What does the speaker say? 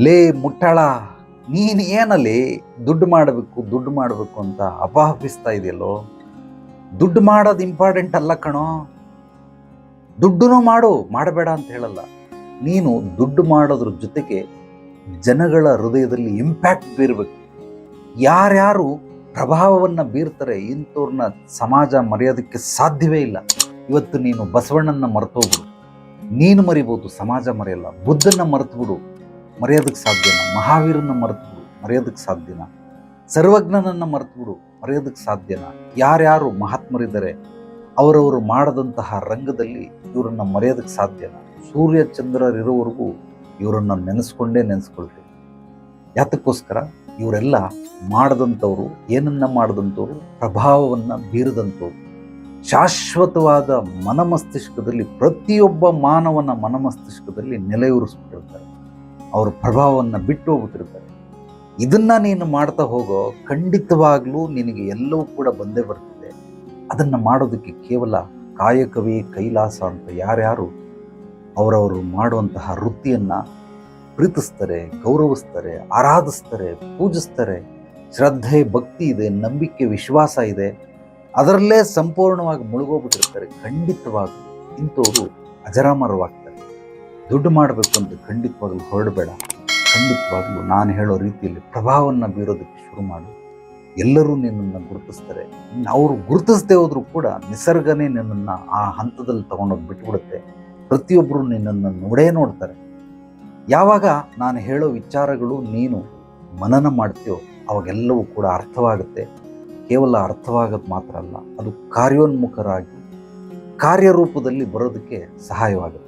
ಲೇ ಮುಟ್ಟಾಳ, ನೀನು ಏನಲ್ಲಿ ದುಡ್ಡು ಮಾಡಬೇಕು ದುಡ್ಡು ಮಾಡಬೇಕು ಅಂತ ಅಪಹಪಿಸ್ತಾ ಇದೆಯಲ್ಲೋ? ದುಡ್ಡು ಮಾಡೋದು ಇಂಪಾರ್ಟೆಂಟ್ ಅಲ್ಲ ಕಣೋ? ದುಡ್ಡೂ ಮಾಡು, ಮಾಡಬೇಡ ಅಂತ ಹೇಳಲ್ಲ. ನೀನು ದುಡ್ಡು ಮಾಡೋದ್ರ ಜೊತೆಗೆ ಜನಗಳ ಹೃದಯದಲ್ಲಿ ಇಂಪ್ಯಾಕ್ಟ್ ಬೀರಬೇಕು. ಯಾರ್ಯಾರು ಪ್ರಭಾವವನ್ನು ಬೀರ್ತಾರೆ, ಇಂಥವ್ರನ್ನ ಸಮಾಜ ಮರೆಯೋದಕ್ಕೆ ಸಾಧ್ಯವೇ ಇಲ್ಲ. ಇವತ್ತು ನೀನು ಬಸವಣ್ಣನ ಮರೆತೋಗ್ಬಿಡು. ನೀನು ಮರಿಬೋದು, ಸಮಾಜ ಮರೆಯಲ್ಲ. ಬುದ್ಧನ ಮರೆತು ಬಿಡು ಮರೆಯೋದಕ್ಕೆ ಸಾಧ್ಯನ ಮಹಾವೀರನ ಮರೆತು ಬಿಡು ಮರೆಯೋದಕ್ಕೆ ಸಾಧ್ಯನ ಸರ್ವಜ್ಞನನ್ನು ಮರೆತು ಬಿಡು ಮರೆಯೋದಕ್ಕೆ ಸಾಧ್ಯನ ಯಾರ್ಯಾರು ಮಹಾತ್ಮರಿದ್ದಾರೆ, ಅವರವರು ಮಾಡದಂತಹ ರಂಗದಲ್ಲಿ ಇವರನ್ನ ಮರೆಯೋದಕ್ಕೆ ಸಾಧ್ಯನ ಸೂರ್ಯ ಚಂದ್ರರಿರೋವರೆಗೂ ಇವರನ್ನ ನೆನೆಸ್ಕೊಂಡೇ ನೆನೆಸ್ಕೊಳ್ತೀವಿ ಯಾತಕ್ಕೋಸ್ಕರ ಇವರೆಲ್ಲ ಮಾಡದಂಥವ್ರು, ಏನನ್ನ ಮಾಡದಂಥವ್ರು, ಪ್ರಭಾವವನ್ನು ಬೀರದಂಥವ್ರು. ಶಾಶ್ವತವಾದ ಮನಮಸ್ತಿಷ್ಕದಲ್ಲಿ ಪ್ರತಿಯೊಬ್ಬ ಮಾನವನ ಮನಮಸ್ತಿಷ್ಕದಲ್ಲಿ ನೆಲೆಯೂರಿಸ್ಬಿಟ್ಟಿರ್ತಾರೆ ಅವ್ರ ಪ್ರಭಾವವನ್ನು ಬಿಟ್ಟು ಹೋಗ್ಬಿಟ್ಟಿರ್ತಾರೆ. ಇದನ್ನು ನೀನು ಮಾಡ್ತಾ ಹೋಗೋ ಖಂಡಿತವಾಗ್ಲೂ ನಿನಗೆ ಎಲ್ಲವೂ ಕೂಡ ಬಂದೇ ಬರ್ತಿದೆ. ಅದನ್ನು ಮಾಡೋದಕ್ಕೆ ಕೇವಲ ಕಾಯಕವೇ ಕೈಲಾಸ ಅಂತ ಯಾರ್ಯಾರು ಅವರವರು ಮಾಡುವಂತಹ ವೃತ್ತಿಯನ್ನು ಪ್ರೀತಿಸ್ತಾರೆ, ಗೌರವಿಸ್ತಾರೆ, ಆರಾಧಿಸ್ತಾರೆ, ಪೂಜಿಸ್ತಾರೆ, ಶ್ರದ್ಧೆ, ಭಕ್ತಿ ಇದೆ, ನಂಬಿಕೆ, ವಿಶ್ವಾಸ ಇದೆ, ಅದರಲ್ಲೇ ಸಂಪೂರ್ಣವಾಗಿ ಮುಳುಗೋಗ್ಬಿಟ್ಟಿರ್ತಾರೆ. ಖಂಡಿತವಾಗಿ ಇಂಥವರು ಅಜರಾಮರವಾಗ್ತಾರೆ ದುಡ್ಡು ಮಾಡಬೇಕು ಅಂತ ಖಂಡಿತವಾಗಲೂ ಹೊರಡಬೇಡ. ಖಂಡಿತವಾಗಲೂ ನಾನು ಹೇಳೋ ರೀತಿಯಲ್ಲಿ ಪ್ರಭಾವವನ್ನು ಬೀರೋದಕ್ಕೆ ಶುರು ಮಾಡು. ಎಲ್ಲರೂ ನಿನ್ನನ್ನು ಗುರುತಿಸ್ತಾರೆ. ಅವರು ಗುರುತಿಸದೇ ಹೋದರೂ ಕೂಡ ನಿಸರ್ಗನೇ ನಿನ್ನನ್ನು ಆ ಹಂತದಲ್ಲಿ ತೊಗೊಂಡೋಗಿ ಬಿಟ್ಬಿಡುತ್ತೆ. ಪ್ರತಿಯೊಬ್ಬರು ನಿನ್ನನ್ನು ನೋಡೇ ನೋಡ್ತಾರೆ. ಯಾವಾಗ ನಾನು ಹೇಳೋ ವಿಚಾರಗಳು ನೀನು ಮನನ ಮಾಡ್ತೀಯೋ ಅವಾಗೆಲ್ಲವೂ ಕೂಡ ಅರ್ಥವಾಗುತ್ತೆ. ಕೇವಲ ಅರ್ಥವಾಗೋದು ಮಾತ್ರ ಅಲ್ಲ, ಅದು ಕಾರ್ಯೋನ್ಮುಖರಾಗಿ ಕಾರ್ಯರೂಪದಲ್ಲಿ ಬರೋದಕ್ಕೆ ಸಹಾಯವಾಗುತ್ತೆ.